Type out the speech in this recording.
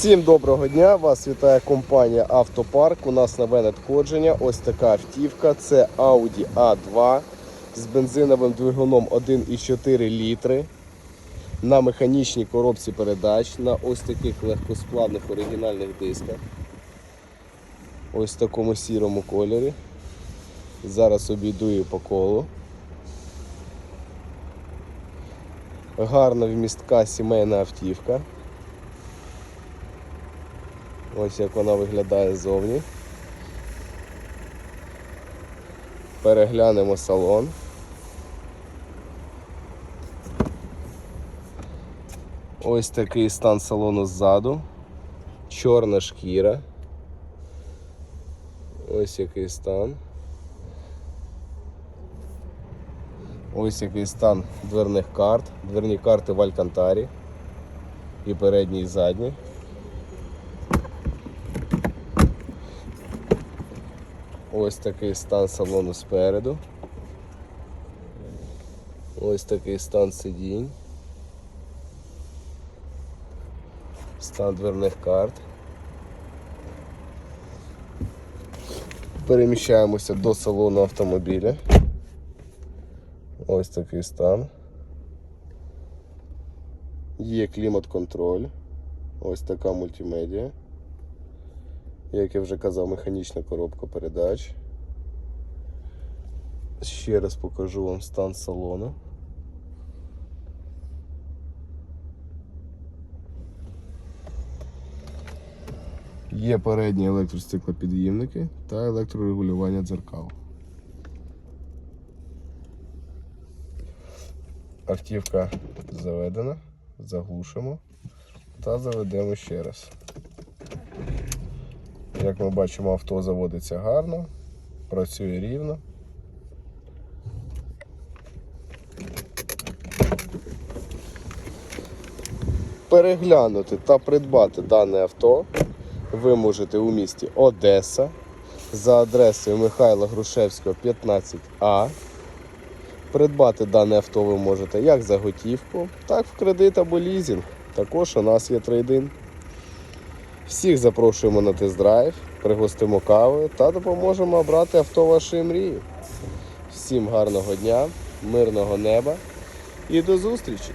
Всім доброго дня! Вас вітає компанія Автопарк. У нас нове надходження. Ось така автівка. Це Audi A2 з бензиновим двигуном 1,4 літри на механічній коробці передач на ось таких легкосплавних оригінальних дисках. Ось в такому сірому кольорі. Зараз обійду її по колу. Гарна вмістка сімейна автівка. Ось як вона виглядає ззовні. Переглянемо салон. Ось такий стан салону ззаду. Чорна шкіра. Ось який стан. Ось який стан дверних карт. Дверні карти в Алькантарі. І передній, і задній. Ось такий стан салону спереду. Ось такий стан сидінь. Стан дверних карт. Переміщаємося до салону автомобіля. Ось такий стан. Є клімат-контроль. Ось така мультимедіа. Як я вже казав, механічна коробка передач. Ще раз покажу вам стан салону. Є передні електростеклопід'ємники та електрорегулювання дзеркал. Автівка заведена, заглушимо та заведемо ще раз. Як ми бачимо, авто заводиться гарно, працює рівно. Переглянути та придбати дане авто ви можете у місті Одеса за адресою Михайла Грушевського 15А. Придбати дане авто ви можете як за готівку, так в кредит або лізинг. Також у нас є трейдин. Всіх запрошуємо на тест-драйв, пригостимо кави та допоможемо обрати авто вашої мрії. Всім гарного дня, мирного неба і до зустрічі!